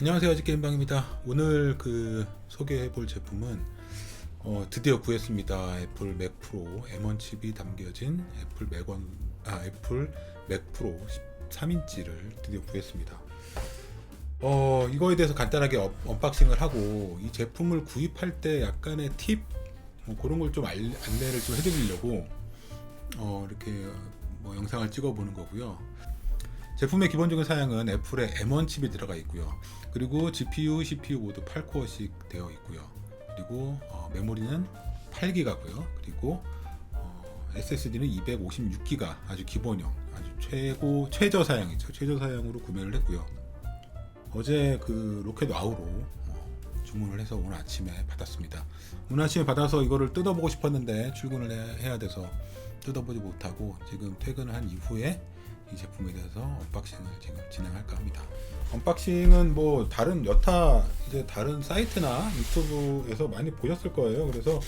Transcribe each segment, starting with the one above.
안녕하세요 아직게임방입니다. 오늘 그 소개해 볼 제품은 어, 드디어 구했습니다. 애플 맥 프로. M1 칩이 담겨진 애플 맥원 아 애플 맥 프로 13인치를 드디어 구했습니다. 어 이거에 대해서 간단하게 업, 언박싱을 하고 이 제품을 구입할 때 약간의 팁? 뭐 그런 걸 좀 안내를 좀 해드리려고 어 이렇게 뭐 영상을 찍어 보는 거고요. 제품의 기본적인 사양은 애플의 M1 칩이 들어가 있고요. 그리고 GPU, CPU 모두 8코어씩 되어 있고요. 그리고 어, 메모리는 8기가고요. 그리고 어, SSD는 256기가 아주 기본형, 아주 최고 최저 사양이죠. 최저 사양으로 구매를 했고요. 어제 그 로켓 와우로 어, 주문을 해서 오늘 아침에 받았습니다. 오늘 아침에 받아서 이거를 뜯어보고 싶었는데 출근을 해- 해야 돼서 뜯어보지 못하고 지금 퇴근을 한 이후에 이 제품에 대해서 언박싱을 지금 진행할까 합니다. 언박싱은 뭐 다른 여타 이제 다른 사이트나 유튜브에서 많이 보셨을 거예요. 그래서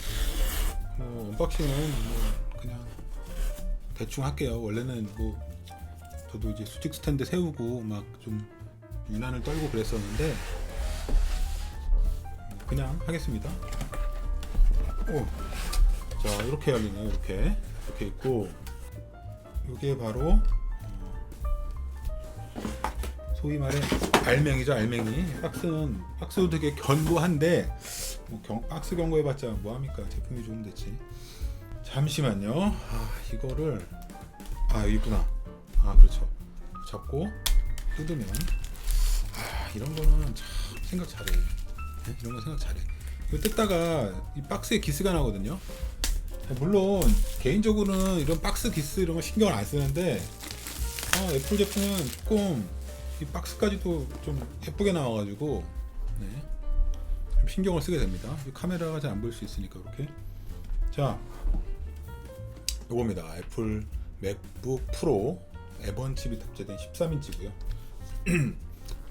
뭐 언박싱은 뭐 그냥 대충 할게요. 원래는 뭐 저도 이제 수직 스탠드 세우고 막 좀 유난을 떨고 그랬었는데 그냥 하겠습니다. 오, 자 이렇게 열리네요. 이렇게 이렇게 있고 이게 바로 소위 말해 알맹이죠 알맹이. 박스는 박스도 되게 견고한데 뭐 경, 박스 견고해봤자 뭐합니까? 제품이 좋으면 됐지. 잠시만요. 아 이거를 아 여기 있구나. 아 그렇죠. 잡고 뜯으면. 아 이런 거는 참 생각 잘해. 네? 이런 거 생각 잘해. 이거 뜯다가 이 박스에 기스가 나거든요. 물론 개인적으로는 이런 박스 기스 이런 거 신경을 안 쓰는데 아, 애플 제품은 조금 이 박스까지도 좀 예쁘게 나와가지고 네. 좀 신경을 쓰게 됩니다. 이 카메라가 잘 안 보일 수 있으니까 이렇게 자 요겁니다. 애플 맥북 프로 M1 칩이 탑재된 13인치고요.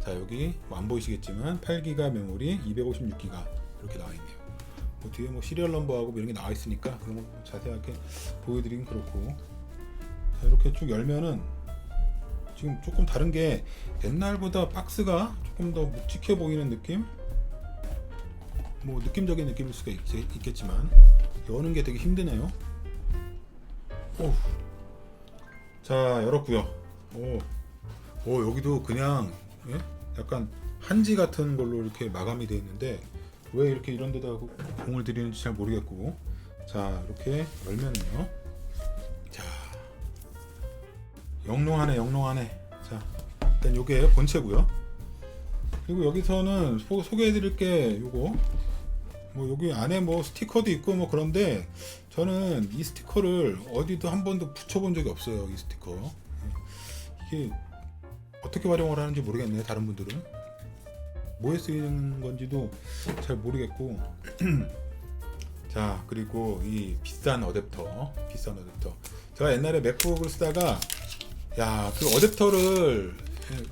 자 여기 뭐 안 보이시겠지만 8기가 메모리, 256기가 이렇게 나와 있네요. 뭐 뒤에 뭐 시리얼 넘버하고 뭐 이런 게 나와 있으니까 그런 거 자세하게 보여드리긴 그렇고 자 이렇게 쭉 열면은 지금 조금 다른 게 옛날보다 박스가 조금 더 묵직해 보이는 느낌? 뭐 느낌적인 느낌일 수가 있, 겠지만 여는 게 되게 힘드네요. 오. 자 열었고요. 오. 오 여기도 그냥 예? 약간 한지 같은 걸로 이렇게 마감이 되어 있는데 왜 이렇게 이런 데다 공을 들이는지 잘 모르겠고 자 이렇게 열면은요. 영롱하네 영롱하네. 자 일단 요게 본체고요. 그리고 여기서는 소, 소개해드릴 게 요거. 뭐 여기 안에 뭐 스티커도 있고 뭐 그런데 저는 이 스티커를 어디도 한 번도 붙여본 적이 없어요 이 스티커. 이게 어떻게 활용을 하는지 모르겠네요 다른 분들은. 뭐에 쓰이는 건지도 잘 모르겠고. 자 그리고 이 비싼 어댑터 비싼 어댑터. 제가 옛날에 맥북을 쓰다가 야, 그 어댑터를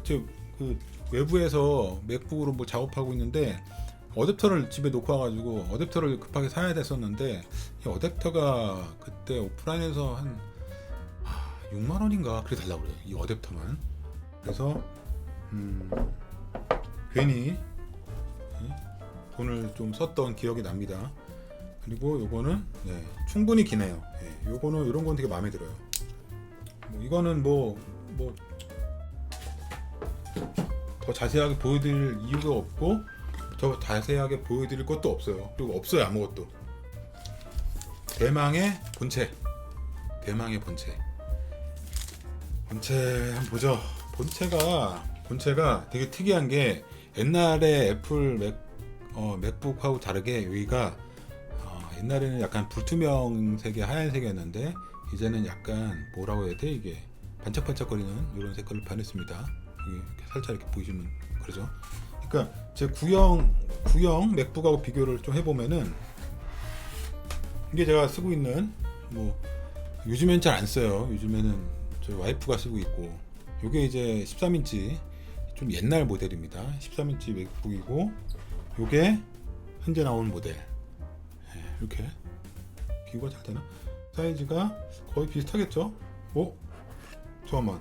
저그 외부에서 맥북으로 뭐 작업하고 있는데 어댑터를 집에 놓고 와가지고 어댑터를 급하게 사야 됐었는데 이 어댑터가 그때 오프라인에서 한 아, 6만 원인가 그렇게 달라고 그래요. 이 어댑터만. 그래서 음, 괜히 예, 돈을 좀 썼던 기억이 납니다. 그리고 요거는 네, 충분히 기네요. 예, 요거는 이런 건 되게 마음에 들어요. 뭐 이거는 뭐 뭐 더 자세하게 보여드릴 이유가 없고 더 자세하게 보여드릴 것도 없어요. 그리고 없어요 아무것도. 대망의 본체. 대망의 본체. 본체 한번 보죠. 본체가 본체가 되게 특이한 게 옛날에 애플 맥 어, 맥북하고 다르게 여기가 어, 옛날에는 약간 불투명색의 하얀색이었는데 이제는 약간 뭐라고 해야 돼 이게 반짝반짝거리는 이런 색깔을 변했습니다. 여기 살짝 이렇게 보이시면 그러죠. 그러니까 제 구형 구형 맥북하고 비교를 좀 해보면은 이게 제가 쓰고 있는 뭐 요즘엔 잘 안 써요. 요즘에는 저희 와이프가 쓰고 있고 이게 이제 13인치 좀 옛날 모델입니다. 13인치 맥북이고 요게 현재 나온 모델 예, 이렇게 비교가 잘 되나? 사이즈가 거의 비슷하겠죠? 어? 잠깐만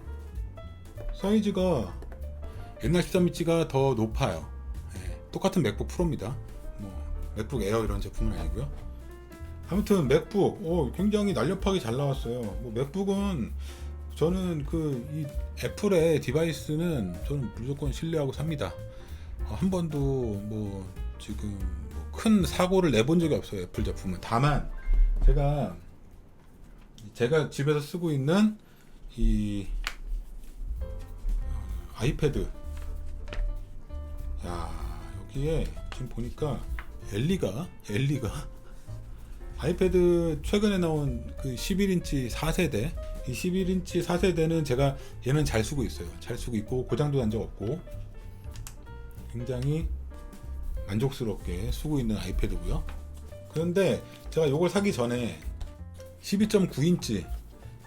사이즈가 옛날 13인치가 더 높아요 똑같은 맥북 프로입니다. 뭐 맥북 에어 이런 제품은 아니고요. 아무튼 맥북 어, 굉장히 날렵하게 잘 나왔어요. 뭐 맥북은 저는 그 이 애플의 디바이스는 저는 무조건 신뢰하고 삽니다. 어, 한 번도 뭐 지금 뭐 큰 사고를 내본 적이 없어요. 애플 제품은. 다만 제가 제가 집에서 쓰고 있는 이 어, 아이패드. 야 여기에 지금 보니까 엘리가 엘리가 아이패드 최근에 나온 그 11인치 4세대. 이 11인치 4세대는 제가 얘는 잘 쓰고 있어요. 잘 쓰고 있고 고장도 난 적 없고 굉장히 만족스럽게 쓰고 있는 아이패드고요. 그런데 제가 이걸 사기 전에 12.9인치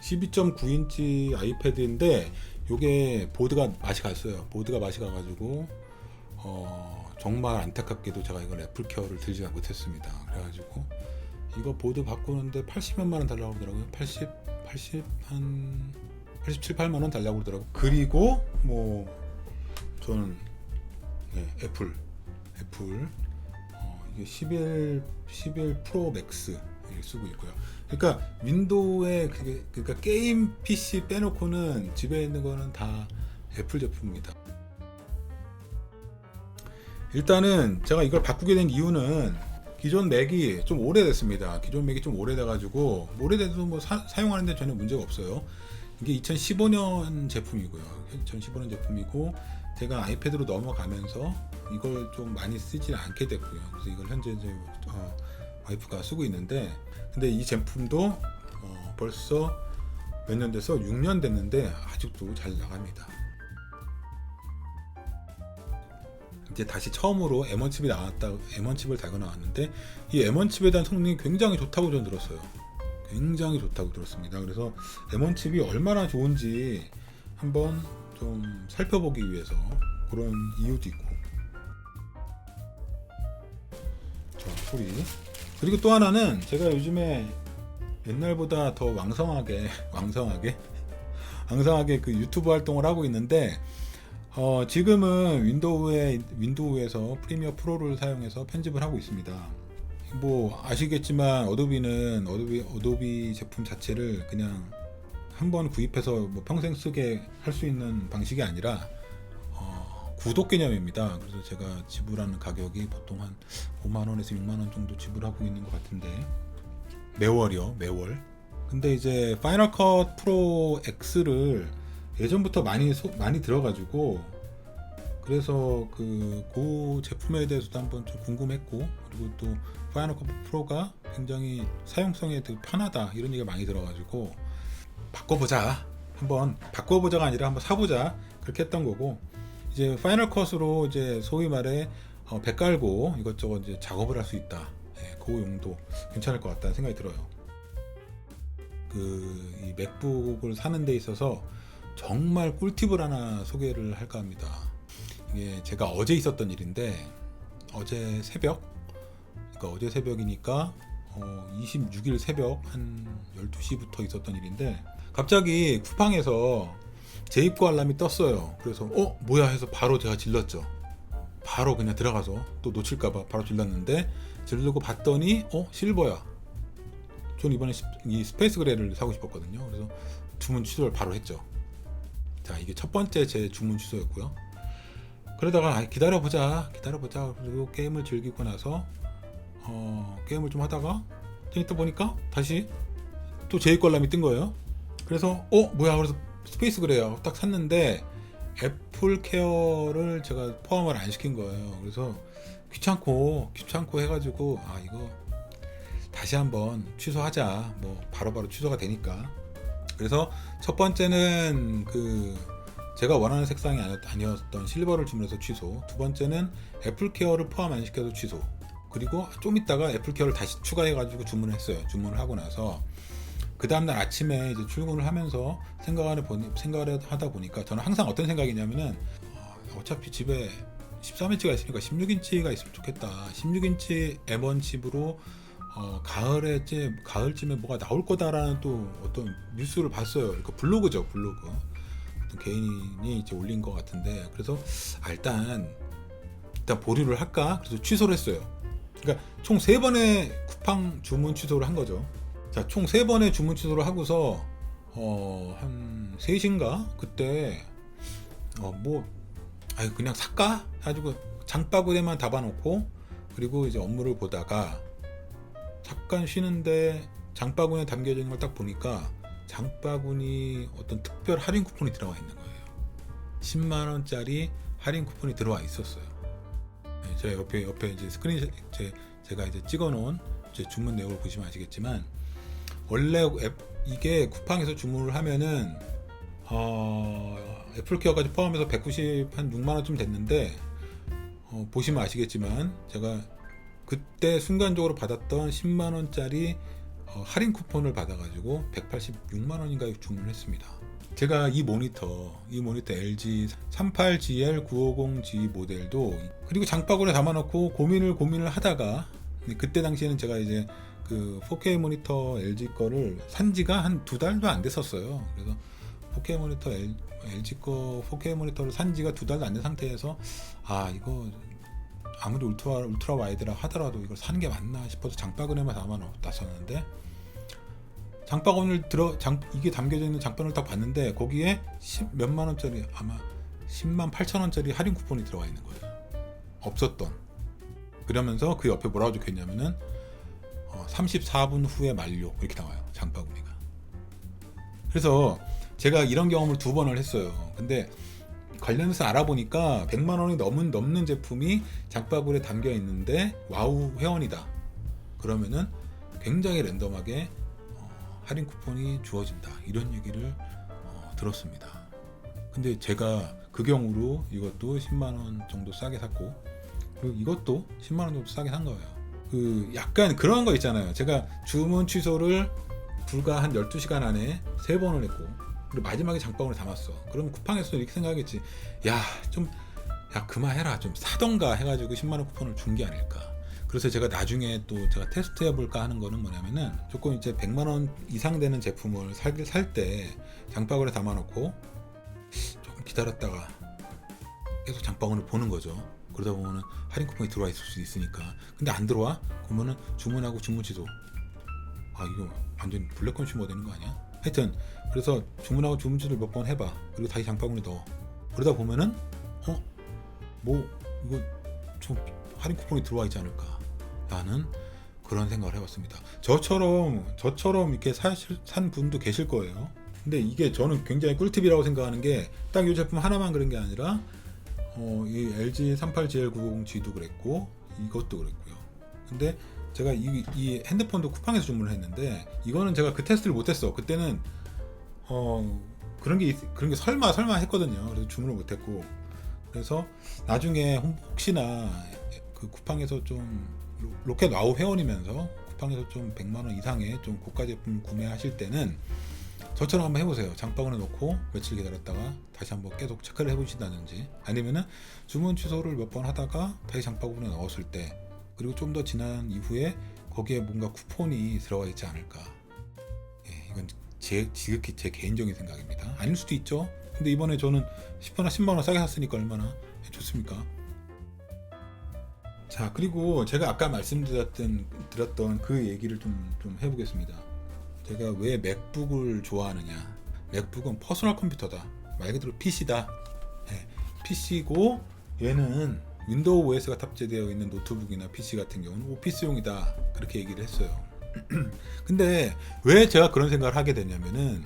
12.9인치 아이패드인데 요게 보드가 맛이 갔어요. 보드가 맛이 가가지고 어, 정말 안타깝게도 제가 이걸 애플 케어를 들지가 못했습니다. 그래가지고 이거 보드 바꾸는데 80몇만 원 달라고 그러더라고요. 80 80 한 87, 8만 원 달라고 그러더라고요. 그리고 뭐 저는 네, 애플 애플. 어, 이게 11 11 프로 맥스. 를 쓰고 있고요. 그러니까 윈도우에 그게 그러니까 게임 PC 빼놓고는 집에 있는 거는 다 애플 제품입니다. 일단은 제가 이걸 바꾸게 된 이유는 기존 맥이 좀 오래됐습니다. 기존 맥이 좀 오래돼가지고 오래돼도 뭐 사, 사용하는데 전혀 문제가 없어요. 이게 2015년 제품이고요. 2015년 제품이고 제가 아이패드로 넘어가면서 이걸 좀 많이 쓰지 않게 됐고요. 그래서 이걸 현재 이제 어, 와이프가 쓰고 있는데 근데 이 제품도 어, 벌써 몇 년 돼서 6년 됐는데 아직도 잘 나갑니다. 이제 다시 처음으로 M1 칩이 나왔다 M1 칩을 달고 나왔는데 이 M1 칩에 대한 성능이 굉장히 좋다고 저는 들었어요. 굉장히 좋다고 들었습니다. 그래서 M1 칩이 얼마나 좋은지 한번 좀 살펴보기 위해서 그런 이유도 있고 자 소리 그리고 또 하나는 제가 요즘에 옛날보다 더 왕성하게 왕성하게 왕성하게 그 유튜브 활동을 하고 있는데 어, 지금은 윈도우에 윈도우에서 프리미어 프로를 사용해서 편집을 하고 있습니다. 뭐 아시겠지만 어도비는 어도비 어도비 제품 자체를 그냥 한 번 구입해서 뭐 평생 쓰게 할 수 있는 방식이 아니라 어, 구독 개념입니다. 그래서 제가 지불하는 가격이 보통 한 5만 원에서 6만 원 정도 지불하고 있는 것 같은데 매월이요, 매월. 근데 이제 파이널 컷 프로 X를 예전부터 많이 소, 많이 들어가지고 그래서 그, 그 제품에 대해서도 한번 좀 궁금했고 그리고 또 파이널 컷 프로가 굉장히 사용성에 되게 편하다 이런 얘기가 많이 들어가지고 바꿔보자 한번 바꿔보자가 아니라 한번 사보자 그렇게 했던 거고 이제 파이널 컷으로 이제 소위 말해 어, 배 깔고 이것저것 이제 작업을 할 수 있다 예, 그 용도 괜찮을 것 같다는 생각이 들어요 그 이 맥북을 사는 데 있어서 정말 꿀팁을 하나 소개를 할까 합니다. 이게 제가 어제 있었던 일인데 어제 새벽 그러니까 어제 새벽이니까 어 26일 새벽 한 12시부터 있었던 일인데 갑자기 쿠팡에서 재입고 알람이 떴어요. 그래서 어 뭐야 해서 바로 제가 질렀죠. 바로 그냥 들어가서 또 놓칠까봐 바로 질렀는데 질르고 봤더니 어 실버야. 전 이번에 시- 이 스페이스 그레이를 사고 싶었거든요. 그래서 주문 취소를 바로 했죠. 자 이게 첫 번째 제 주문 취소였고요. 그러다가 아, 기다려보자 기다려보자 그리고 게임을 즐기고 나서 어, 게임을 좀 하다가 좀 있다 보니까 다시 또 재입 관람이 뜬 거예요. 그래서 어 뭐야 그래서 스페이스 그래요 딱 샀는데 애플 케어를 제가 포함을 안 시킨 거예요. 그래서 귀찮고 귀찮고 해가지고 아 이거 다시 한번 취소하자 뭐 바로바로 취소가 되니까 그래서 첫 번째는 그 제가 원하는 색상이 아니었- 아니었던 실버를 주문해서 취소. 두 번째는 애플 케어를 포함 안 시켜서 취소. 그리고 좀 있다가 애플 케어를 다시 추가해가지고 주문을 했어요. 주문을 하고 나서 그 다음날 아침에 이제 출근을 하면서 생각을 보니 생각을 하다 보니까 저는 항상 어떤 생각이냐면은 어, 어차피 집에 13인치가 있으니까 16인치가 있으면 좋겠다. 16인치 M1 칩으로 어, 가을에 가을쯤에 뭐가 나올 거다라는 또 어떤 뉴스를 봤어요. 그러니까 블로그죠, 블로그. 어떤 개인이 이제 올린 것 같은데 그래서 아, 일단 일단 보류를 할까? 그래서 취소를 했어요. 그러니까 총 세 번의 쿠팡 주문 취소를 한 거죠. 자, 총 세 번의 주문 취소를 하고서 어, 한 3시인가? 그때 어, 뭐 아유 그냥 살까? 해가지고 장바구니에만 담아놓고 그리고 이제 업무를 보다가 잠깐 쉬는데 장바구니에 담겨져 있는 걸 딱 보니까 장바구니 어떤 특별 할인 쿠폰이 들어가 있는 거예요. 10만 원짜리 할인 쿠폰이 들어와 있었어요. 네, 제 옆에 옆에 이제 스크린샷 제, 제가 이제 찍어놓은 제 주문 내역을 보시면 아시겠지만 원래 앱, 이게 쿠팡에서 주문을 하면은 어, 애플케어까지 포함해서 190 한 6만 원쯤 됐는데 어, 보시면 아시겠지만 제가 그때 순간적으로 받았던 10만 원짜리 어, 할인 쿠폰을 받아가지고 186만 원인가 주문을 했습니다. 제가 이 모니터, 이 모니터 LG 38GL950G 모델도 그리고 장바구니에 담아놓고 고민을 고민을 하다가 그때 당시에는 제가 이제 그 4K 모니터 LG 거를 산 지가 한 두 달도 안 됐었어요. 그래서 4K 모니터 LG 거 4K 모니터를 산 지가 두 달도 안 된 상태에서 아 이거 아무리 울트라 울트라 와이드라 하더라도 이걸 사는 게 맞나 싶어서 장바구니에만 담아놨었는데 장바구니를 들어 장 이게 담겨져 있는 장바구니를 딱 봤는데 거기에 10 몇만 원짜리 아마 10만 8천 원짜리 할인 쿠폰이 들어가 있는 거예요. 없었던. 그러면서 그 옆에 뭐라고 적혀 있냐면은 어, 34분 후에 만료 이렇게 나와요. 장바구니가. 그래서 제가 이런 경험을 두 번을 했어요. 근데 관련해서 알아보니까 100만 원이 넘은 넘는 제품이 장바구니에 담겨 있는데 와우 회원이다. 그러면은 굉장히 랜덤하게 어, 할인 쿠폰이 주어진다. 이런 얘기를 어, 들었습니다. 근데 제가 그 경우로 이것도 10만 원 정도 싸게 샀고 그리고 이것도 10만 원 정도 싸게 산 거예요. 그 약간 그런 거 있잖아요. 제가 주문 취소를 불과 한 12시간 안에 세 번을 했고 그리고 마지막에 장바구니에 담았어. 그럼 쿠팡에서 이렇게 생각하겠지. 야, 좀, 야, 그만해라. 좀 사던가 해 가지고 10만 원 쿠폰을 준 게 아닐까. 그래서 제가 나중에 또 제가 테스트 해볼까 하는 거는 뭐냐면은 조금 이제 100만 원 이상 되는 제품을 살, 살때 장바구니에 담아놓고 조금 기다렸다가 계속 장바구니를 보는 거죠. 그러다 보면은 할인 쿠폰이 들어와 있을 수 있으니까. 근데 안 들어와? 그러면은 주문하고 주문 취소. 아, 이거 완전 블랙 컨슈머 되는 거 아니야? 하여튼 그래서 주문하고 주문지를 몇 번 해봐 그리고 다시 장바구니 넣어 그러다 보면은 어? 뭐 이거 좀 할인 쿠폰이 들어와 있지 않을까 라는 그런 생각을 해봤습니다 저처럼 저처럼 이렇게 사실 산 분도 계실 거예요 근데 이게 저는 굉장히 꿀팁이라고 생각하는 게 딱 이 제품 하나만 그런 게 아니라 어, 이 LG 38GL950G도 그랬고 이것도 그랬고요 근데 제가 이, 이 핸드폰도 쿠팡에서 주문을 했는데 이거는 제가 그 테스트를 못했어. 그때는 어 그런 게 있- 그런 게 설마 설마 했거든요. 그래서 주문을 못했고 그래서 나중에 혹- 혹시나 그 쿠팡에서 좀 로- 로켓 와우 회원이면서 쿠팡에서 좀 100만 원 이상의 좀 고가 제품 구매하실 때는 저처럼 한번 해보세요. 장바구니에 놓고 며칠 기다렸다가 다시 한번 계속 체크를 해보신다든지 아니면은 주문 취소를 몇 번 하다가 다시 장바구니에 넣었을 때 그리고 좀 더 지난 이후에 거기에 뭔가 쿠폰이 들어가 있지 않을까. 예, 이건 제 지극히 제 개인적인 생각입니다. 아닐 수도 있죠. 근데 이번에 저는 10원, 10만 원 싸게 샀으니까 얼마나 좋습니까? 자, 그리고 제가 아까 말씀드렸던 드렸던 그 얘기를 좀, 좀 해보겠습니다. 제가 왜 맥북을 좋아하느냐? 맥북은 퍼스널 컴퓨터다. 말 그대로 PC다. PC고 얘는 윈도우 OS가 탑재되어 있는 노트북이나 PC 같은 경우는 오피스용이다. 그렇게 얘기를 했어요. 근데 왜 제가 그런 생각을 하게 되냐면은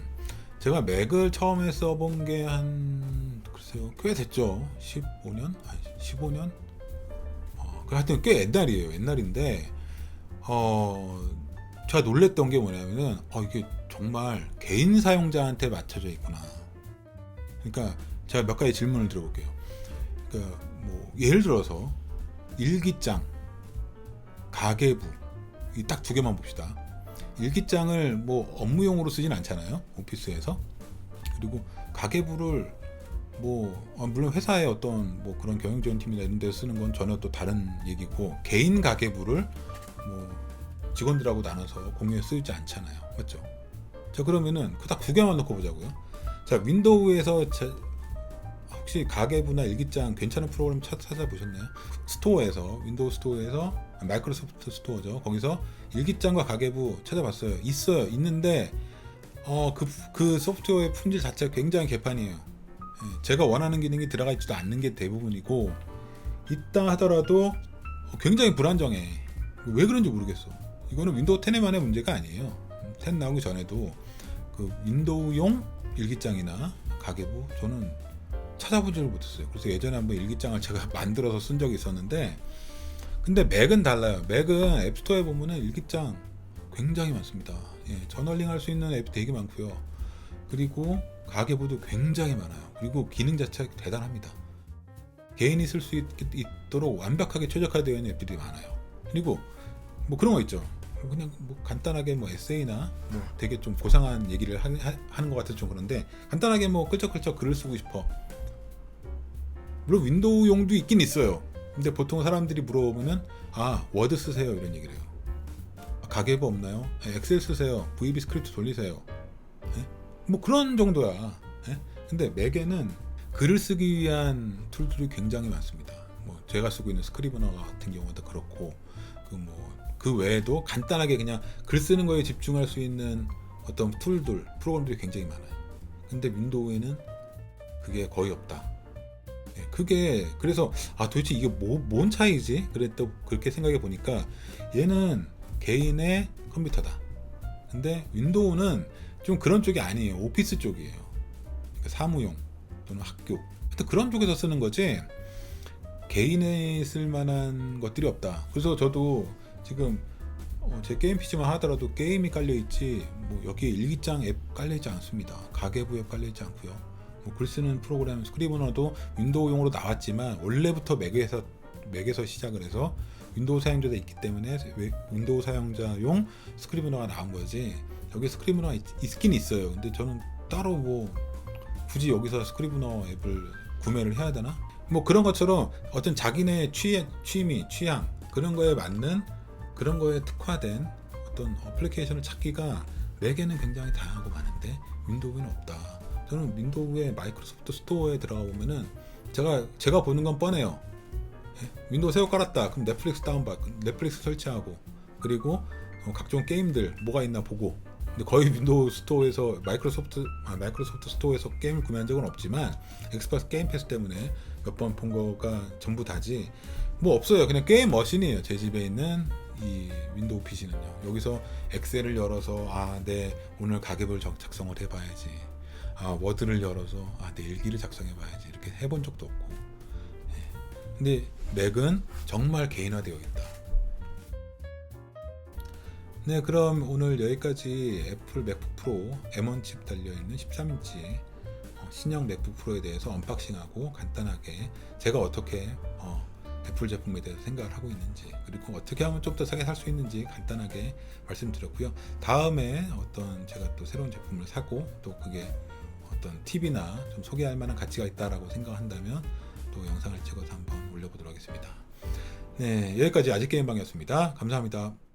제가 맥을 처음에 써본 게 한 글쎄요 꽤 됐죠 15년 아니 15년 어, 그 하여튼 꽤 옛날이에요 옛날인데 어 제가 놀랬던 게 뭐냐면은 어 이게 정말 개인 사용자한테 맞춰져 있구나 그러니까 제가 몇 가지 질문을 드려볼게요 그러니까 뭐 예를 들어서 일기장 가계부 이 딱 두 개만 봅시다. 일기장을 뭐 업무용으로 쓰진 않잖아요. 오피스에서. 그리고 가계부를 뭐 어, 물론 회사의 어떤 뭐 그런 경영 지원 팀이나 이런 데서 쓰는 건 전혀 또 다른 얘기고 개인 가계부를 뭐 직원들하고 나눠서 공유해 쓰지 않잖아요. 맞죠? 자 그러면은 그딱두 개만 놓고 보자고요. 자 윈도우에서 제, 혹시 가계부나 일기장 괜찮은 프로그램 찾, 찾아보셨나요? 스토어에서 윈도우 스토어에서 마이크로소프트 스토어죠. 거기서 일기장과 가계부 찾아봤어요. 있어요. 있는데 어, 그, 그 소프트웨어의 품질 자체가 굉장히 개판이에요. 예, 제가 원하는 기능이 들어가 있지도 않는 게 대부분이고 있다 하더라도 굉장히 불안정해. 왜 그런지 모르겠어. 이거는 윈도우 10에만의 문제가 아니에요. 10 나오기 전에도 그 윈도우용 일기장이나 가계부 저는 찾아보지를 못했어요. 그래서 예전에 한번 일기장을 제가 만들어서 쓴 적이 있었는데 근데 맥은 달라요. 맥은 앱스토어에 보면은 일기장 굉장히 많습니다. 예, 저널링 할 수 있는 앱이 되게 많고요. 그리고 가계부도 굉장히 많아요. 그리고 기능 자체가 대단합니다. 개인이 쓸 수 있도록 완벽하게 최적화되어 있는 앱들이 많아요. 그리고 뭐 그런 거 있죠. 그냥 뭐 간단하게 뭐 에세이나 뭐 되게 좀 고상한 얘기를 하, 하는 것 같아서 좀 그런데 간단하게 뭐 끌적끌적 글을 쓰고 싶어. 물론 윈도우용도 있긴 있어요. 근데 보통 사람들이 물어보면은 아 워드 쓰세요 이런 얘기를 해요. 아, 가계부 없나요? 아, 엑셀 쓰세요. VB 스크립트 돌리세요. 예? 뭐 그런 정도야. 예? 근데 맥에는 글을 쓰기 위한 툴들이 굉장히 많습니다. 뭐 제가 쓰고 있는 스크리브너 같은 경우도 그렇고 그 뭐 그 외에도 간단하게 그냥 글 쓰는 거에 집중할 수 있는 어떤 툴들 프로그램들이 굉장히 많아요. 근데 윈도우에는 그게 거의 없다. 예, 그게 그래서 아 도대체 이게 뭐, 뭔 차이지? 그랬또 그렇게 생각해 보니까 얘는 개인의 컴퓨터다. 근데 윈도우는 좀 그런 쪽이 아니에요. 오피스 쪽이에요. 그러니까 사무용 또는 학교. 하여튼 그런 쪽에서 쓰는 거지. 개인에 쓸 만한 것들이 없다. 그래서 저도 지금 어, 제 게임 PC만 하더라도 게임이 깔려 있지 뭐 여기에 일기장 앱 깔려 있지 않습니다. 가계부 앱 깔려 있지 않고요. 뭐 글 쓰는 프로그램 스크리브너도 윈도우용으로 나왔지만 원래부터 맥에서 맥에서 시작을 해서 윈도우 사용자가 있기 때문에 웨- 윈도우 사용자용 스크리브너가 나온 거지. 여기 스크리브너가 있, 있긴 있어요. 근데 저는 따로 뭐 굳이 여기서 스크리브너 앱을 구매를 해야 되나? 뭐 그런 것처럼 어떤 자기네 취, 취미, 취향 그런 거에 맞는 그런 거에 특화된 어떤 어플리케이션을 찾기가 맥에는 굉장히 다양하고 많은데 윈도우에는 없다. 저는 윈도우의 마이크로소프트 스토어에 들어가 보면은 제가 제가 보는 건 뻔해요. 예? 윈도우 새로 깔았다. 그럼 넷플릭스 다운받, 넷플릭스 설치하고 그리고 어, 각종 게임들 뭐가 있나 보고. 근데 거의 윈도우 스토어에서 마이크로소프트 아, 마이크로소프트 스토어에서 게임을 구매한 적은 없지만 엑스박스 게임 패스 때문에 몇 번 본 거가 전부 다지. 뭐 없어요. 그냥 게임 머신이에요. 제 집에 있는 이 윈도우 PC는요. 여기서 엑셀을 열어서 아, 네 오늘 가계부를 적- 작성을 해봐야지. 아, 워드를 열어서 아, 내 일기를 작성해봐야지. 이렇게 해본 적도 없고. 예. 근데 맥은 정말 개인화되어 있다. 네, 그럼 오늘 여기까지 애플 맥북 프로 M1 칩 달려 있는 13인치 어, 신형 맥북 프로에 대해서 언박싱하고 간단하게 제가 어떻게 어, 애플 제품에 대해서 생각을 하고 있는지 그리고 어떻게 하면 좀 더 싸게 살 수 있는지 간단하게 말씀드렸고요. 다음에 어떤 제가 또 새로운 제품을 사고 또 그게 어떤 팁이나 좀 소개할 만한 가치가 있다라고 생각한다면 또 영상을 찍어서 한번 올려보도록 하겠습니다. 네, 여기까지 아직 게임방이었습니다. 감사합니다.